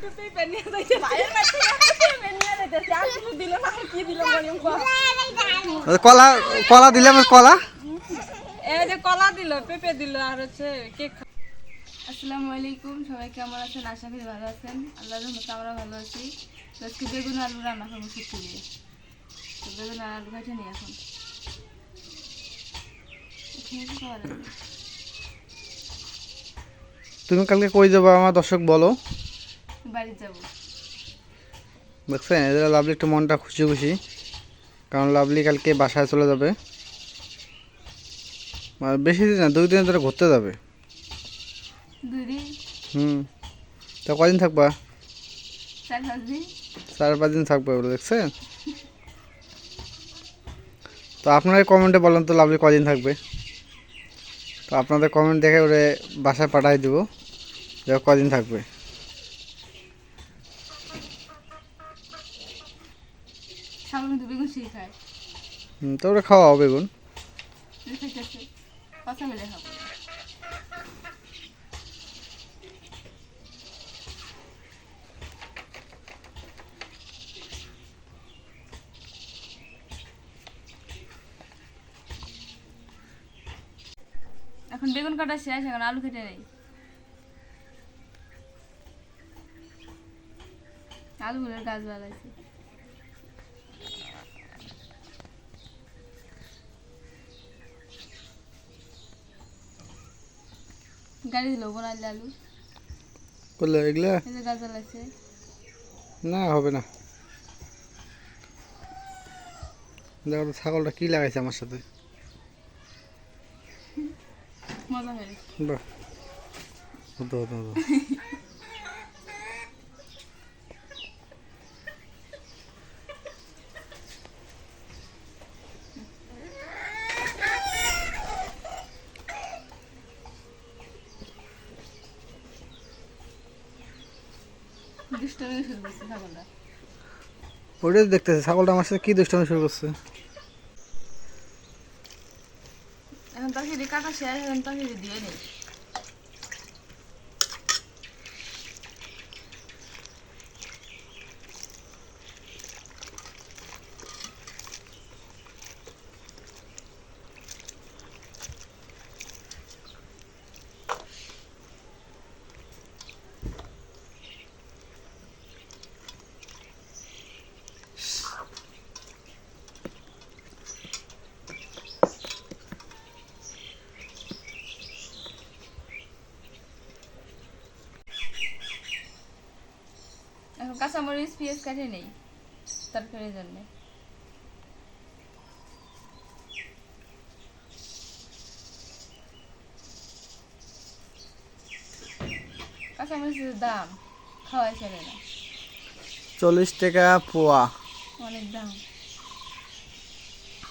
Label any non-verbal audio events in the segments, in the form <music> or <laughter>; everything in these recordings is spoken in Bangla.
একটু পেঁপে নিয়ে যাইতে ভাইয়ের কাছে পেঁপে নিয়ে যাইতেছে আর কিছু দিল না আর কি দিল মরিয়ম কলা? কলা দিলাম কলা এই যে কলা দিল পেঁপে দিল আর হচ্ছে কেক আসসালামু আলাইকুম সবাই কেমন আছেন? আশা করি ভালো আছেন। আল্লাহর রহমতে আমরা ভালো আছি। আজকে বেগুন আলু রান্না করব শুক্তি দিয়ে তো বেগুন আর আলু কেটে নিই এখন? তুমি কালকে কই যাব আমার দর্শক বলো। বাড়ি যাব। দেখছেন এদের লাভলি একটু মনটা খুশি খুশি। কারণ লাভলি কালকে বাসায় চলে যাবে। আর বেশি দিন না দুই দিন ধরে ঘুরতে যাবে। হুম। তা কদিন থাকবা? চার পাঁচ দিন। থাকবে বলে দেখছেন তো আপনারা কমেন্টে বলেন তো লাভলি কদিন থাকবে। তো আপনাদের কমেন্ট দেখে ওরে বাসায় পাঠাই দেবো যে কদিন থাকবে। বেগুন সেই খায়। হুম, তো ওরা খাওয়া বেগুন। <laughs> কথা মিলে খাব এখন বেগুন কাটা শেষ এখন আলু কেটে নেই। আলুগুলোর গাছ বাড়াইছে গাড়ি দিল বনাইলে আলু। বলল এগুলা? এই আছে না হবে না। দেখো ছাগলটা কি লাগাইছে আমার সাথে? মজা বাহ। হতো হতো হতো দুষ্টমি শুরু করছে ছাগলটা ওটাই দেখতেছে, ছাগলটা আমার সাথে কি দুষ্টামি শুরু করছে? এখন তাকে কাটা শেয়ার এখন তাকে দিয়ে নেই। কাঁচামরিচ পেঁয়াজ কাটে নেই তরকারির জন্য। কাঁচামরিচের দাম খাওয়াই চলে না। চল্লিশ টাকা পোয়া। অনেক দাম।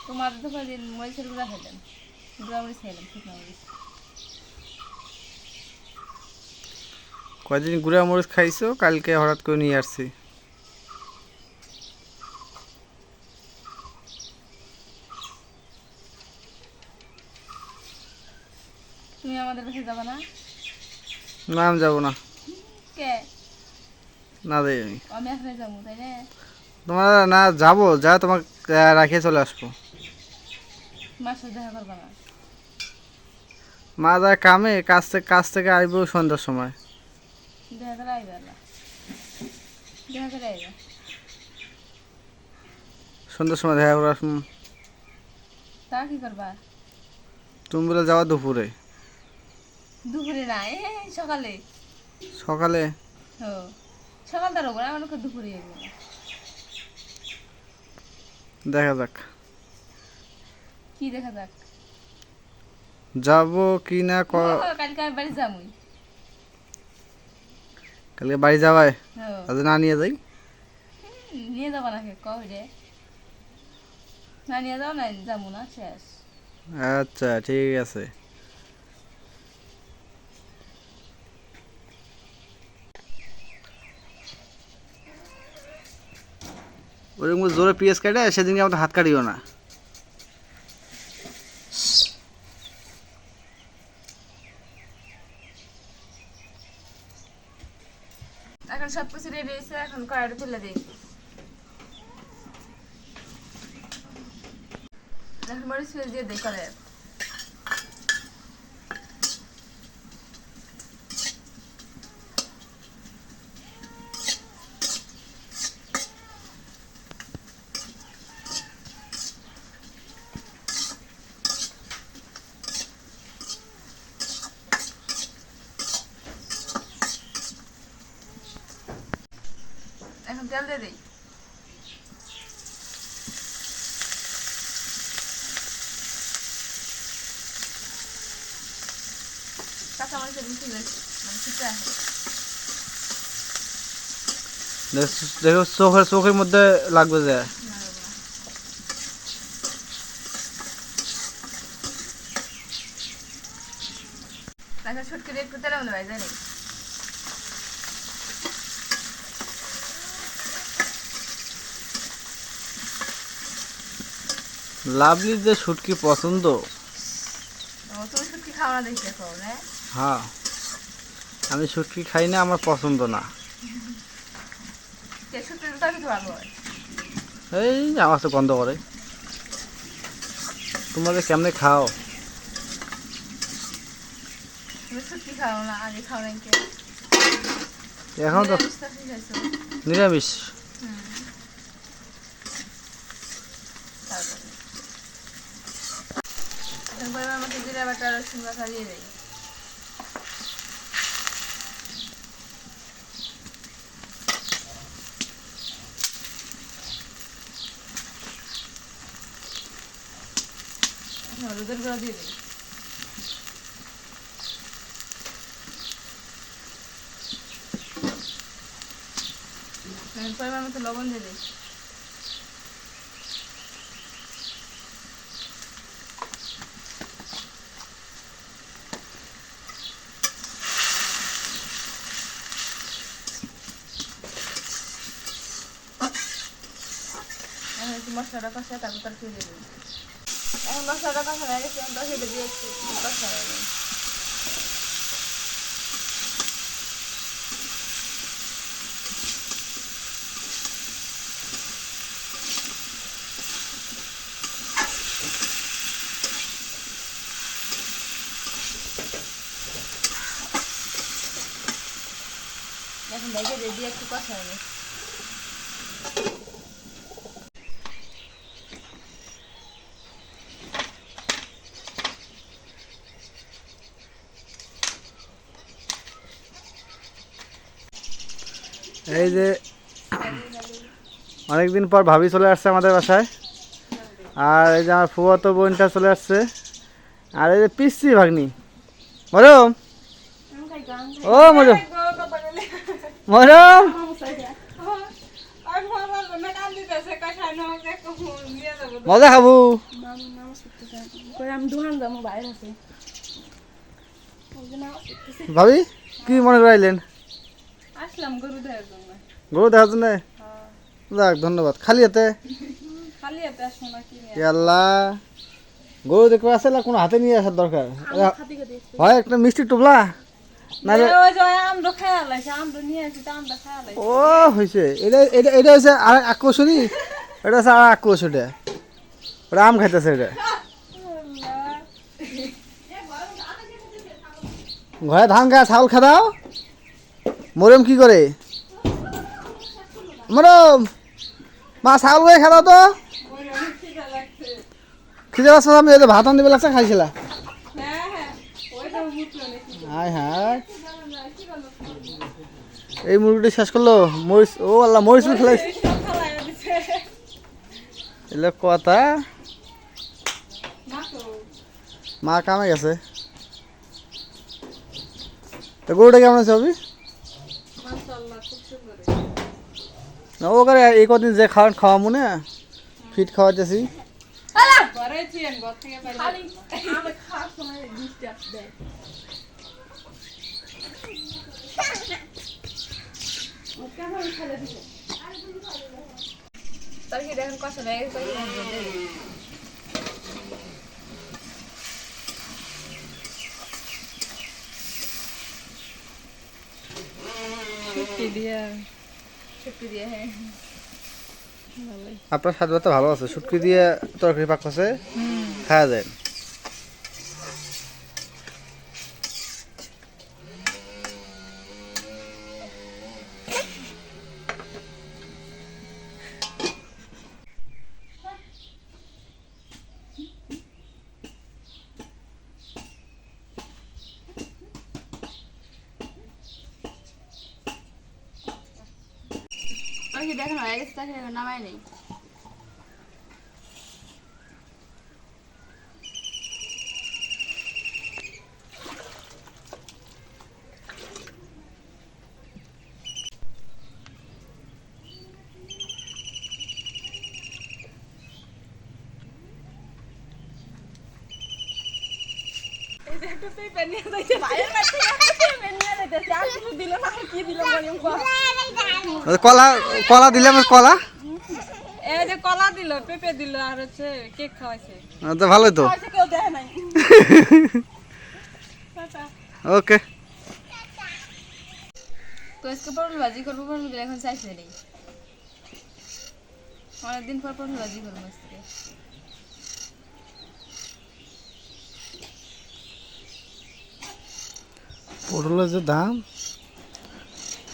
তোমার তো কদিন মরিচের গুঁড়া খেলেন গুঁড়া মরিচ খাইলাম শুকনো মরিচ। কয়দিন গুঁড়া মরিচ খাইছো? কালকে হঠাৎ করে নিয়ে আসছি। তুমি আমাদের কাছে যাবে না? না আমি যাব না। কে? না যাই আমি। আমি যাব তাই না? তোমার না যাব যা তোমাকে রাখিয়ে চলে আসব। মার সাথে দেখা করবে না? মা যায় কামে কাজ থেকে কাজ থেকে আসব সন্ধ্যার সময়। দেখা করে আইবে না দেখা করে আইবে সন্ধ্যার সময় দেখা করে তা কি করবা? তুমি বলে যাওয়া দুপুরে। দুপুরে না এ সকালে। সকালে? ও সকাল তার ওপর আমার দুপুরে দেখা যাক। কি দেখা যাক? যাব কি না কালকে আমি বাড়ি যাবই। কালকে বাড়ি যাবাই আজ না নিয়ে যাই। নিয়ে যাব নাকি? কবে রে না নিয়ে যাও না যাব না শেষ। আচ্ছা ঠিক আছে। ওরকম জোরে পিএস কাটে সেদিনকে আমাদের হাত কাটিও না এখন কিছু রেডি এখন কড়াইটা তুলে দিই। এখন মরিচ দিয়ে দিই কড়াইয়ে এখন তেল দিয়ে দিই মানে আসে দেখো চোখের চোখের মধ্যে লাগবে যে। নিই লাভলি যে শুটকি পছন্দ। তুমি ছুটকি খাও না দেখি দেখো না হ্যাঁ। আমি শুটকি খাই না আমার পছন্দ না। এই আমার তো গন্ধ করে। তোমাদের কেমনে খাও? এখন তো নিরামিষ জিরা বাটা রসুন বাটা দিয়ে। হলুদের গুঁড়ো দিয়ে দিই এখন পরিমাণ মতো লবণ দিয়ে দিই এখন একটু মশলাটা কষা তারপর তার দিয়ে দিই এখন মশলাটা কষা হয়ে গেছে এখন তরকারিটা দিয়ে একটু কষা হয়ে গেছে এখন দেখে দিয়ে একটু কষা এই যে অনেকদিন পর ভাবি চলে আসছে আমাদের বাসায়। আর এই যে আমার ফুয়াতো বোনটা চলে আসছে। আর এই যে পিসি ভাগ্নি। মরম ও মরম মরম মজা খাব। ভাবি, কি মনে করাইলেন আসলাম গরু দেওয়ার জন্য। গরু দেখার জন্য যাক ধন্যবাদ। খালি হাতে? আল্লাহ গরু না? কোনো হাতে নিয়ে আসার দরকার হয় একটা মিষ্টি টুবলা ও হয়েছে এটা এটা এটা হচ্ছে আর আকর্ষণী এটা হচ্ছে আর আকর্ষণটা ওটা আম খাইতেছে এটা ঘরে ধান গা চাউল খাদাও। মরম কি করে মরম। মা চাউল করে খাদাও তো। খিদে পাচ্ছ আমি এই ভাত আনতে লাগছে, খাইছিলা? হায় হায় এই মুরগিটি শেষ করল। মরিচ, ও আল্লাহ, মরিচ খেলাইছে। এলে কথা। মা কামে গেছে। তো গরুটা কেমন আছে অভি না ও করে এই কদিন যে খাওয়ান খাওয়া মনে ফিট ডিস্টার্ব দেয়। তরকারিটা কষা গেছে আপনার স্বাদ ভালো আছে। শুটকি দিয়ে তরকারি পাক আছে খাওয়া যায় ওই কি দেখেন হয়ে গেছে তাকে নামাই নেই এই যে একটা পেঁপে নিয়ে যাইছে ভাইয়ের কাছ থেকে নিয়ে যাইতেছে আর কিছু দিল আর কি দিল বলিম কলা? কলা দিলাম কলা এই যে কলা দিল পেঁপে দিল আর হচ্ছে কেক খাওয়াইছে। তো ভালোই তো। কেউ দেয় নাই। <laughs> ওকে। তো আজকে পটল ভাজি করব পটল এখন চাইছে নেই অনেকদিন পর পটল ভাজি করব আজকে। পটলের যে দাম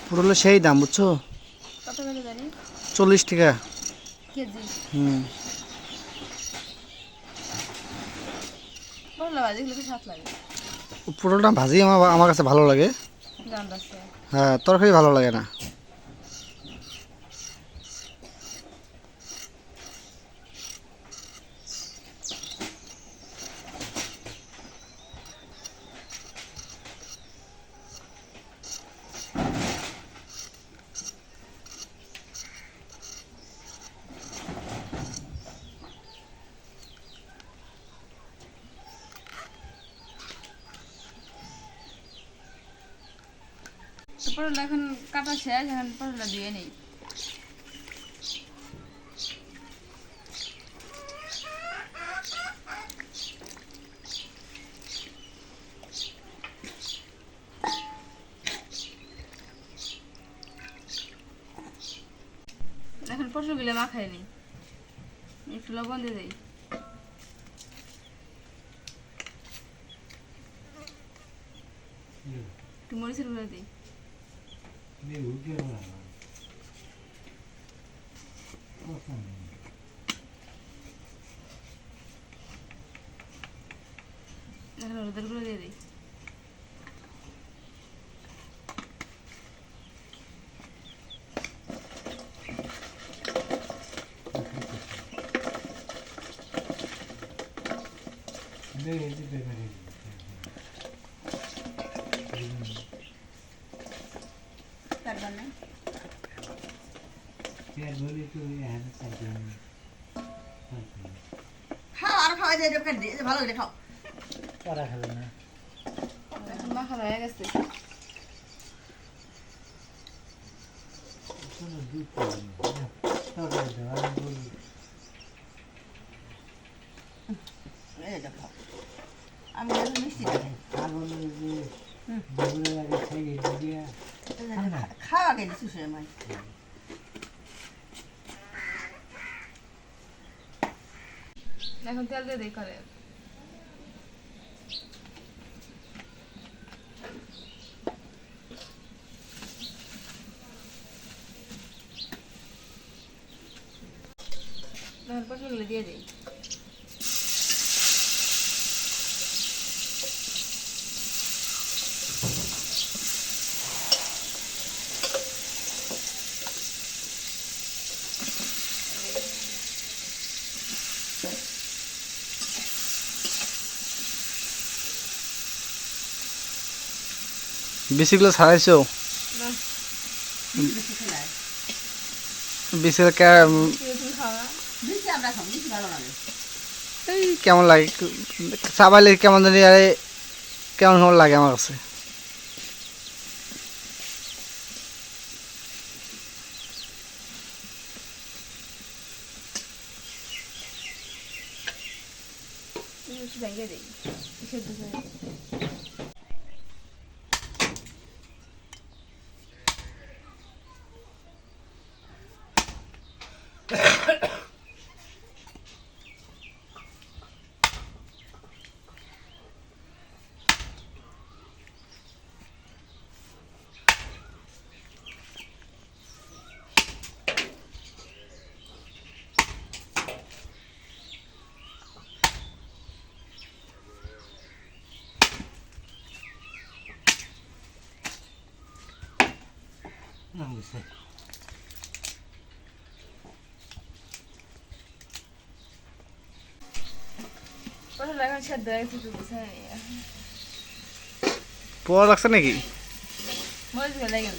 পটলের সেই দাম বুঝছ? চল্লিশ টাকা। হুম। পটলটা ভাজি? আমার আমার কাছে ভালো লাগে। হ্যাঁ তরকারি ভালো লাগে না। পটলটা এখন কাটা শেষ এখন পটলটা দিয়ে নেই। এখন পটলগুলো মাখাই নেই। একটু লবণ দিয়ে দিই। একটু মরিচের গুঁড়ো দিই। এখন হলুদের গুঁড়ো দিয়ে দিই তারপর না খাও আর খাওয়া যায় দিয়ে ভালো করে খাও। এখন মাখানো হয়ে গেছে। এই যে খাও আমি মিষ্টি খাওয়া গেলে শুশুরে এখন তেল দিয়ে দিই করে এখন পটলগুলো দিয়ে দিই বিচিগুলো ছাড়াইছো বিচির এই কেমন লাগে? চাবাইলে কেমন জানি আরে কেমন কেমন লাগে আমার কাছে একটু ভেঙে দিই সেদ্ধ করে পটল এখন সেদ্ধ হয়ে গেছে একটু গুছাই নিই। পোয়া লাগছে নাকি মরিচগুলো লেগে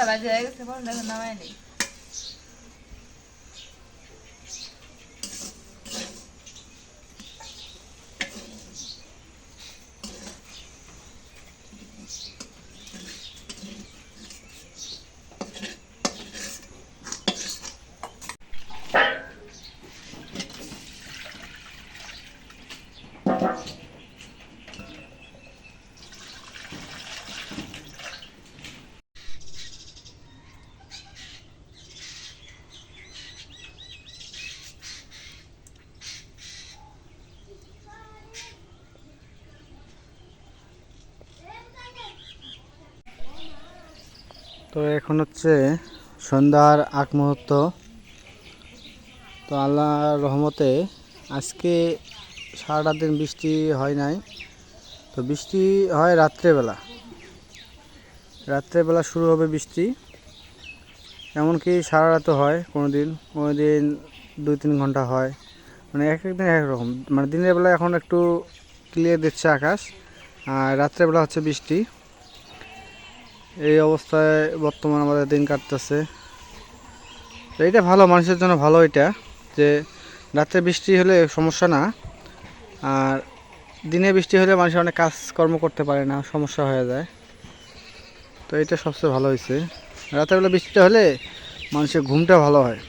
ভাজি হয়ে গেছে এখন নামাই নেই তো এখন হচ্ছে সন্ধ্যার আগ মুহূর্ত। তো আল্লাহ রহমতে আজকে সারাটা দিন বৃষ্টি হয় নাই। তো বৃষ্টি হয় রাত্রেবেলা। রাত্রেবেলা শুরু হবে বৃষ্টি। এমনকি সারা রাতও হয় কোনো দিন কোনো দিন দুই তিন ঘণ্টা হয়। মানে এক এক দিন এক রকম। মানে দিনের বেলা এখন একটু ক্লিয়ার দিচ্ছে আকাশ, আর রাত্রেবেলা হচ্ছে বৃষ্টি। এই অবস্থায় বর্তমান আমাদের দিন কাটতেছে। এটা ভালো, মানুষের জন্য ভালো এটা, যে রাত্রে বৃষ্টি হলে সমস্যা না, আর দিনে বৃষ্টি হলে মানুষ অনেক কাজকর্ম করতে পারে না, সমস্যা হয়ে যায়। তো এটা সবচেয়ে ভালো হয়েছে। রাতেরবেলা বৃষ্টিটা হলে মানুষের ঘুমটা ভালো হয়।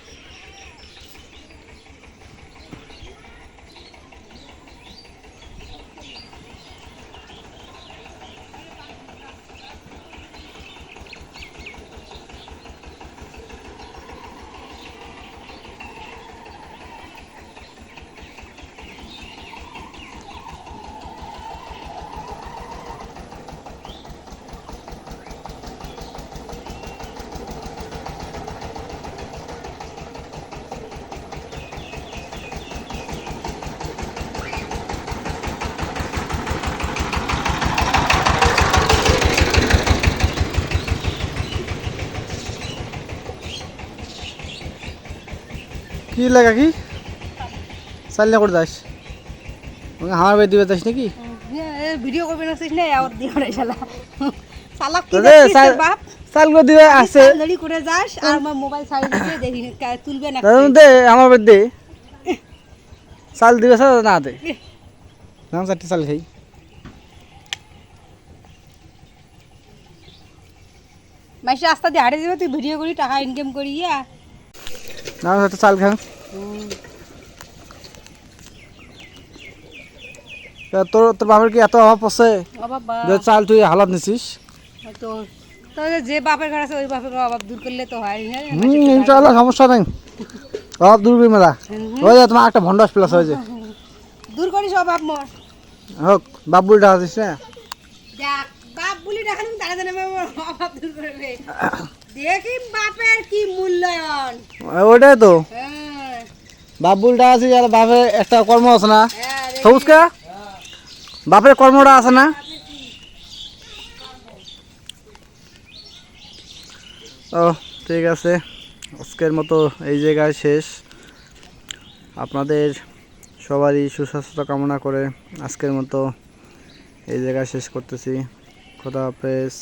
কি লাগা কি চালিয়ে করে যাস আমার বাড়ি দিবে যাস নাকি? ভিডিও করবে না? চিস নাই আর দিয়ে করে শালা শালা কি বাপ? চাল করে দিবে আছে। ধরি করে যাস আর আমার মোবাইল ছাড়ি দিতে দেখি তুলবে না। দে আমার বাড়ি দে। চাল দিবে স্যার না দে। নাম চারটে চাল খাই মাসে রাস্তা দিয়ে হাঁটে যাবে তুই ভিডিও করি টাকা ইনকাম করি ইয়া। নাম চারটে চাল তা তোর তোর বাবার কি এত অভাব আছে? যে চাল তুই হালাত নিছিস? যে বাপের ঘর আছে ওই বাপের অভাব দূর করলে তো হয়। না ইনশাআল্লাহ সমস্যা নেই। অভাব দূর করি মেলা। ওই যে তোমার একটা ভন্ডাস প্লাস হয়েছে। দূর করিস অভাব মোর। হোক বাবুল টাকা দিস না দেখ বাপ বলি দেখালাম তারা জানে অভাব দূর করবে। দেখি বাপের কি মূল্যায়ন। ওইটাই তো। হ্যাঁ। বাবুল টাকা আছে আর বাপের একটা কর্ম আছে না। হ্যাঁ রে। সবুজ কা? বাপের কর্মটা আছে না? ও ঠিক আছে। আজকের মতো এই জায়গায় শেষ। আপনাদের সবারই সুস্বাস্থ্য কামনা করে আজকের মতো এই জায়গায় শেষ করতেছি। খোদা হাফেজ।